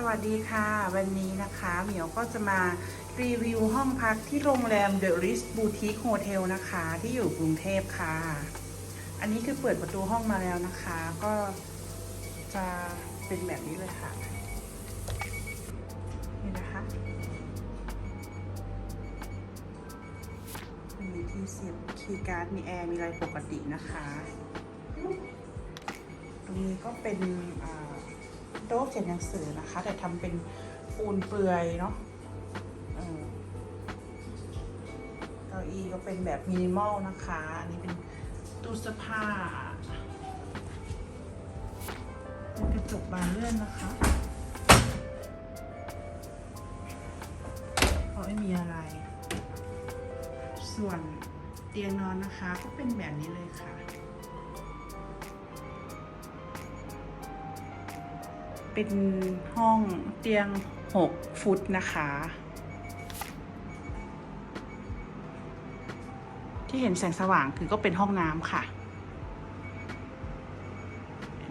สวัสดีค่ะ วันนี้นะคะเหมียวก็จะมารีวิวห้องพักที่โรงแรม The Ritz Boutique Hotel นะคะ ที่อยู่กรุงเทพค่ะ อันนี้คือเปิดประตูห้องมาแล้วนะคะ ก็จะเป็นแบบนี้เลยค่ะ นี่นะคะมีที่เสียบคีย์การ์ดมีแอร์มีอะไรปกตินะคะ ตรงนี้ก็เป็นอ่า โต๊ะเขียนหนังสือนะคะ แต่ทำเป็นปูนเปลือยเนาะเก้าอี้ก็เป็นแบบมินิมอลนะคะ อันนี้เป็นตู้เสื้อผ้าเป็นกระจกบานเลื่อนนะคะก็ไม่มีอะไร ส่วนเตียงนอนนะคะก็เป็นแบบนี้เลยค่ะ เป็นห้องเตียง 6 ฟุตนะคะ ที่เห็นแสงสว่างคือก็เป็นห้องน้ำค่ะ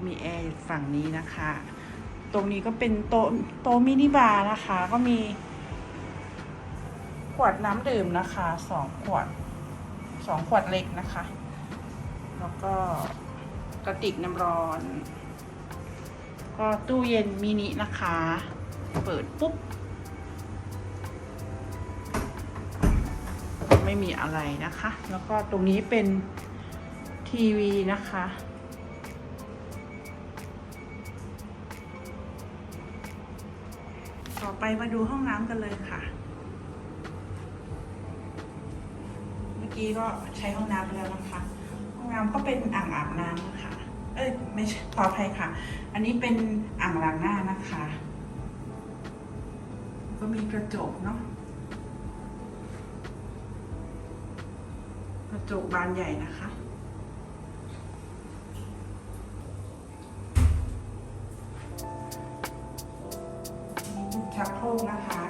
มีแอร์ฝั่งนี้นะคะ ตรงนี้ก็เป็นโต๊ะโต๊ะมินิบาร์นะคะ ก็มีขวดน้ำดื่มนะคะสองขวดสองขวดเล็กนะคะ แล้วก็กระติกน้ำร้อน ก็ตู้เย็นมินินะคะ เปิดปุ๊บ ไม่มีอะไรนะคะ แล้วก็ตรงนี้เป็นทีวีนะคะ ต่อไปมาดูห้องน้ำกันเลยค่ะ เมื่อกี้ก็ใช้ห้องน้ำไปแล้วนะคะ ห้องน้ำก็เป็นอ่างอาบน้ำนะคะ เอ้ยไม่ใช่ขออภัยค่ะ อันนี้เป็นอ่างล้างหน้านะคะ ก็มีกระจกเนาะกระจกบานใหญ่นะคะมีชักโครกนะคะ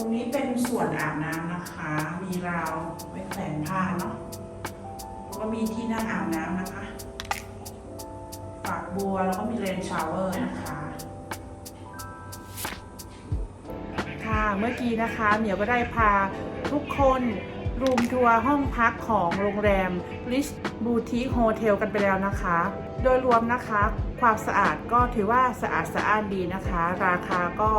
ตรงนี้เป็นส่วนอาบน้ำนะคะ มีราวไว้แขวนผ้าเนาะแล้วก็มีที่นั่งอาบน้ำนะคะฝากบัวแล้วก็มีเลนชาวเวอร์นะคะค่ะเมื่อกี้นะคะเหมียวก็ได้พาทุกคนรูมทัวร์ห้องพักของโรงแรม Rich Boutique Hotel กันไปแล้วนะคะ โดยรวมนะคะความสะอาดก็ถือว่าสะอาดสะอ้านดีนะคะ ราคาก็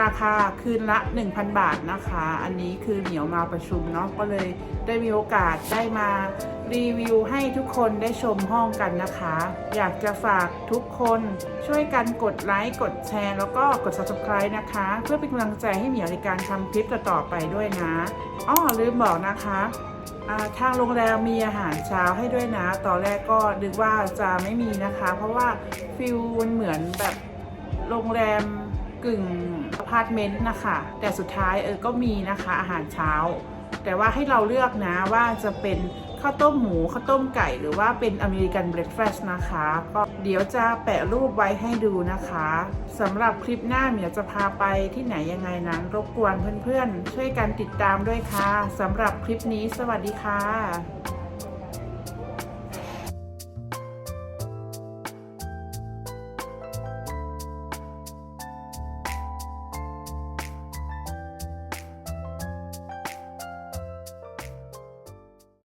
ราคาคืนละ 1,000 บาทนะคะ อันนี้คือเหมียวมาประชุมเนาะก็เลยได้มีโอกาสได้มารีวิวให้ทุกคนได้ชมห้องกันนะคะ อยากจะฝากทุกคนช่วยกันกดไลค์กดแชร์ แล้วก็กด subscribe นะคะ เพื่อเป็นกำลังใจให้เหมียวในการทำคลิปต่อๆไปด้วยนะอ้อลืมบอกนะคะ ทางโรงแรมมีอาหารเช้าให้ด้วยนะ ตอนแรกก็ดึกว่าจะไม่มีนะคะ เพราะว่าฟิลมันเหมือนแบบโรงแรมกึ่งอพาร์ตเมนต์นะคะ แต่สุดท้ายเออก็มีนะคะอาหารเช้า แต่ว่าให้เราเลือกนะว่าจะเป็น ข้าวต้มหมูข้าวต้มไก่ หรือว่าเป็นอเมริกันเบรคฟาสต์นะคะ ก็เดี๋ยวจะแปะรูปไว้ให้ดูนะคะสำหรับคลิปหน้าเหมียวจะพาไปที่ไหนยังไงนั้นรบกวนเพื่อนๆ ช่วยกันติดตามด้วยค่ะสำหรับคลิปนี้สวัสดีค่ะ